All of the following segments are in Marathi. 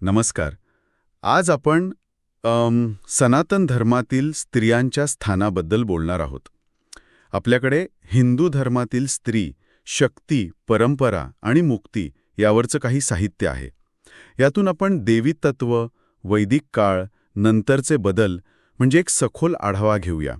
नमस्कार. आज आपण सनातन धर्मातील स्त्रियांच्या स्थानाबद्दल बोलणार आहोत. आपल्याकडे हिंदू धर्मातील स्त्री शक्ती परंपरा आणि मुक्ती यावरचं काही साहित्य आहे. यातून आपण देवी तत्व वैदिक काळ नंतरचे बदल म्हणजे एक सखोल आढावा घेऊया.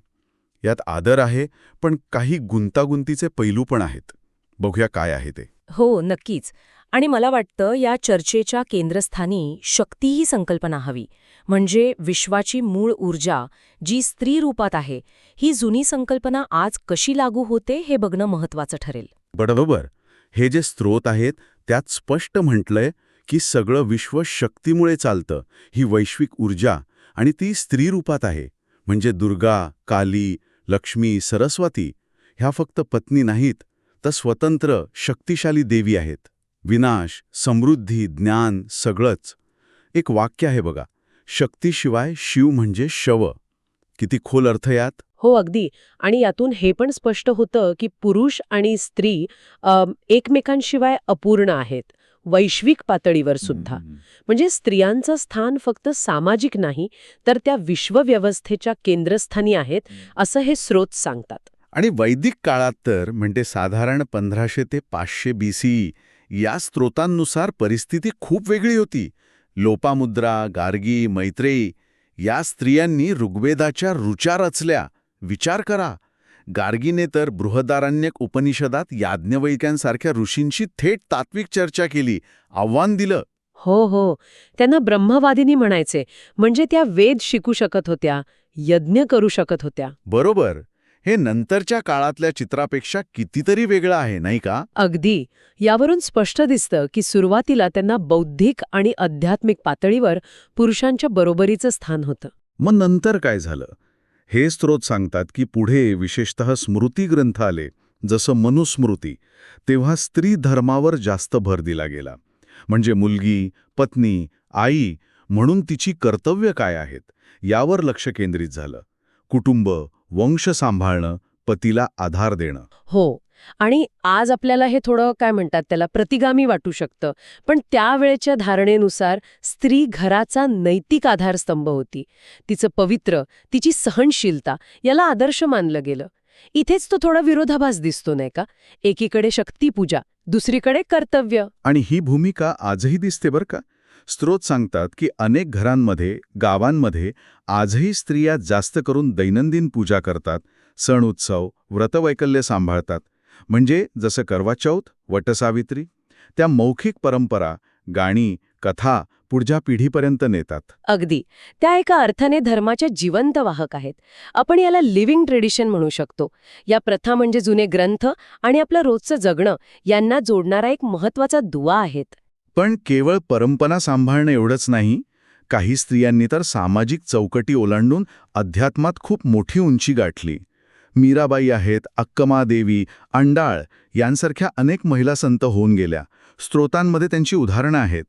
यात आदर आहे पण काही गुंतागुंतीचे पैलू पण आहेत. बघूया काय आहे ते. हो नक्कीच. आणि मला वाटतं या चर्चेच्या केंद्रस्थानी शक्ती ही संकल्पना हवी. म्हणजे विश्वाची मूळ ऊर्जा जी स्त्री रूपात आहे ही जुनी संकल्पना आज कशी लागू होते हे बघणं महत्वाचं ठरेल. बरोबर. हे जे स्रोत आहेत त्यात स्पष्ट म्हटलंय की सगळं विश्व शक्तीमुळे चालतं. ही वैश्विक ऊर्जा आणि ती स्त्री रूपात आहे. म्हणजे दुर्गा काली लक्ष्मी सरस्वती ह्या फक्त पत्नी नाहीत तर स्वतंत्र शक्तिशाली देवी आहेत. विनाश समृद्धी ज्ञान सगळंच. एक वाक्य आहे बघा शक्तीशिवाय शिव म्हणजे शव. किती खोल अर्थ यात? हो अगदी. आणि यातून हे पण स्पष्ट होतं की पुरुष आणि स्त्री एकमेकांशिवाय अपूर्ण आहेत वैश्विक पातळीवर सुद्धा. म्हणजे स्त्रियांचं स्थान फक्त सामाजिक नाही तर त्या विश्वव्यवस्थेच्या केंद्रस्थानी आहेत असं हे स्रोत सांगतात. आणि वैदिक काळात तर म्हणजे साधारण पंधराशे ते पाचशे बी सी या स्रोतांनुसार परिस्थिती खूप वेगळी होती. लोपामुद्रा गार्गी मैत्रेयी या स्त्रियांनी ऋग्वेदाच्या ऋचा रचल्या. विचार करा. गार्गीने तर बृहदारण्यक उपनिषदात याज्ञवैक्यांसारख्या ऋषींशी थेट तात्विक चर्चा केली. आव्हान दिलं. हो हो. त्यांना ब्रह्मवादिनी म्हणायचे. म्हणजे त्या वेद शिकू शकत होत्या यज्ञ करू शकत होत्या. बरोबर. हे नंतरच्या काळातल्या चित्रापेक्षा कितीतरी वेगळं आहे नाही का? अगदी. यावरून स्पष्ट दिसतं की सुरुवातीला त्यांना बौद्धिक आणि आध्यात्मिक पातळीवर पुरुषांच्या बरोबरीचं स्थान होतं. मग नंतर काय झालं? हे स्रोत सांगतात की पुढे विशेषतः स्मृती ग्रंथ आले. जसं मनुस्मृती तेव्हा स्त्री धर्मावर जास्त भर दिला गेला. म्हणजे मुलगी पत्नी आई म्हणून तिची कर्तव्य काय आहेत यावर लक्ष केंद्रित झालं. कुटुंब वंश सांभाळणं पतीला आधार देणं. हो. आणि आज आपल्याला हे थोडं काय म्हणतात त्याला प्रतिगामी वाटू शकतं. पण त्यावेळेच्या धारणेनुसार स्त्री घराचा नैतिक आधारस्तंभ होती. तिचं पवित्र तिची सहनशीलता याला आदर्श मानलं गेलं. इथेच तो थोडा विरोधाभास दिसतो नाही का? एकीकडे शक्तीपूजा दुसरीकडे कर्तव्य. आणि ही भूमिका आजही दिसते बरं का? स्रोत सांगतात की अनेक घरांमध्ये गावांमध्ये आजही स्त्रिया जास्त करून दैनंदिन पूजा करतात सण उत्सव व्रतवैकल्य सांभाळतात. म्हणजे जसं करवाचौथ वटसावित्री त्या मौखिक परंपरा गाणी कथा पुढच्या पिढीपर्यंत नेतात. अगदी. त्या एका अर्थाने धर्माच्या जिवंत वाहक आहेत. आपण याला लिव्हिंग ट्रेडिशन म्हणू शकतो. या प्रथा म्हणजे जुने ग्रंथ आणि आपलं रोजचं जगणं यांना जोडणारा एक महत्त्वाचा दुवा आहेत. पण केवळ परंपरा सांभाळणं एवढंच नाही काही स्त्रियांनी तर सामाजिक चौकटी ओलांडून अध्यात्मात खूप मोठी उंची गाठली. मीराबाई आहेत अक्कमादेवी अंडाळ यांसारख्या अनेक महिला संत होऊन गेल्या. स्त्रोतांमध्ये त्यांची उदाहरणं आहेत.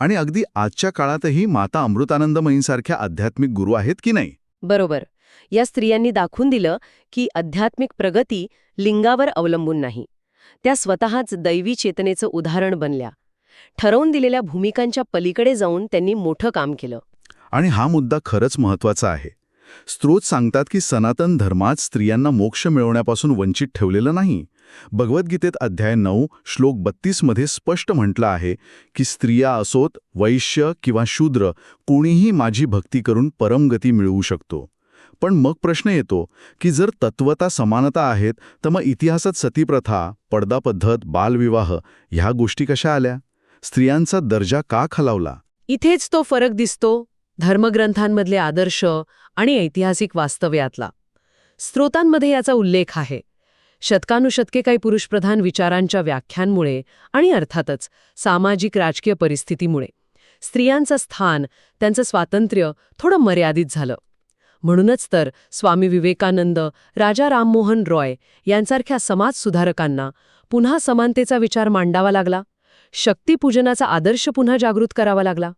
आणि अगदी आजच्या काळातही माता अमृतानंदमयींसारख्या आध्यात्मिक गुरु आहेत की नाही? बरोबर. या स्त्रियांनी दाखवून दिलं की आध्यात्मिक प्रगती लिंगावर अवलंबून नाही. त्या स्वतःच दैवी चेतनेचं उदाहरण बनल्या. ठरवून दिलेल्या भूमिकांच्या पलीकडे जाऊन त्यांनी मोठं काम केलं. आणि हा मुद्दा खरंच महत्त्वाचा आहे. स्त्रोत सांगतात की सनातन धर्मात स्त्रियांना मोक्ष मिळवण्यापासून वंचित ठेवलेलं नाही. भगवद्गीतेत अध्याय नऊ श्लोक बत्तीसमध्ये स्पष्ट म्हटलं आहे की स्त्रिया असोत वैश्य किंवा शूद्र कोणीही माझी भक्ती करून परमगती मिळवू शकतो. पण मग प्रश्न येतो की जर तत्वता समानता आहेत तर मग इतिहासात सतीप्रथा पडदा पद्धत बालविवाह ह्या गोष्टी कशा आल्या? स्त्रियांचा दर्जा का खालावला? इथेच तो फरक दिसतो धर्मग्रंथांमधले आदर्श आणि ऐतिहासिक वास्तव्यातला स्रोतांमध्ये याचा उल्लेख आहे. शतकानुशतके काही पुरुषप्रधान विचारांच्या व्याख्यांमुळे आणि अर्थातच सामाजिक राजकीय परिस्थितीमुळे स्त्रियांचं स्थान त्यांचं स्वातंत्र्य थोडं मर्यादित झालं. म्हणूनच तर स्वामी विवेकानंद राजा राममोहन रॉय यांसारख्या समाजसुधारकांना पुन्हा समानतेचा विचार मांडावा लागला. शक्तीपूजनाचा आदर्श पुन्हा जागृत करावा लागला.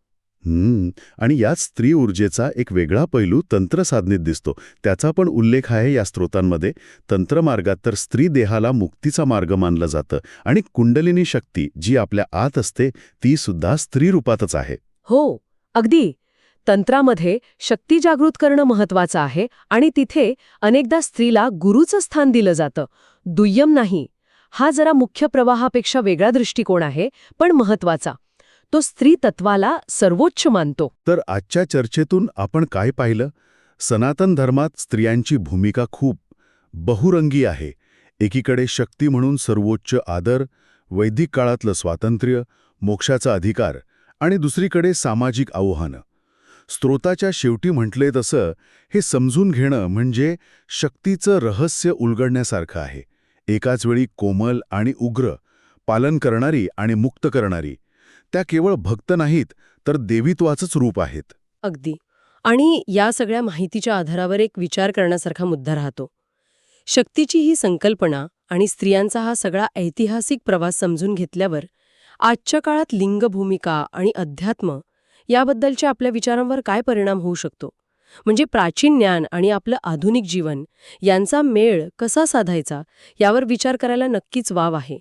आणि यात स्त्री ऊर्जेचा एक वेगळा पैलू तंत्रसाधनेत दिसतो. त्याचा पण उल्लेख आहे या स्रोतांमध्ये. तंत्रमार्गात तर स्त्री देहाला मुक्तीचा मार्ग मानलं जातं आणि कुंडलिनी शक्ती जी आपल्या आत असते ती सुद्धा स्त्री रूपातच आहे. हो अगदी. तंत्रामध्ये शक्ती जागृत करणं महत्वाचं आहे आणि तिथे अनेकदा स्त्रीला गुरुचं स्थान दिलं जातं. दुय्यम नाही. हा जरा मुख्य प्रवाहापेक्षा वेगळा दृष्टिकोन आहे पण महत्त्वाचा तो स्त्री तत्वाला सर्वोच्च मानतो. तर आजच्या चर्चेतून आपण काय पाहिलं? सनातन धर्मात स्त्रियांची भूमिका खूप बहुरंगी आहे. एकीकडे शक्ती म्हणून सर्वोच्च आदर वैदिक काळातलं स्वातंत्र्य मोक्षाचा अधिकार आणि दुसरीकडे सामाजिक आव्हानं. स्त्रोताच्या शेवटी म्हटले तसं हे समजून घेणं म्हणजे शक्तीचं रहस्य उलगडण्यासारखं आहे. एकाच वेळी कोमल आणि उग्र पालन करणारी आणि मुक्त करणारी. त्या केवळ भक्त नाहीत तर देवीत्वाचंच रूप आहेत. अगदी. आणि या सगळ्या माहितीच्या आधारावर एक विचार करण्यासारखा मुद्दा राहतो. शक्तीची ही संकल्पना आणि स्त्रियांचा हा सगळा ऐतिहासिक प्रवास समजून घेतल्यावर आजच्या काळात लिंग भूमिका आणि अध्यात्म याबद्दलच्या आपल्या विचारांवर काय परिणाम होऊ शकतो? म्हणजे प्राचीन ज्ञान आणि आपलं आधुनिक जीवन यांचा मेळ कसा साधायचा यावर विचार करायला नक्कीच वाव आहे.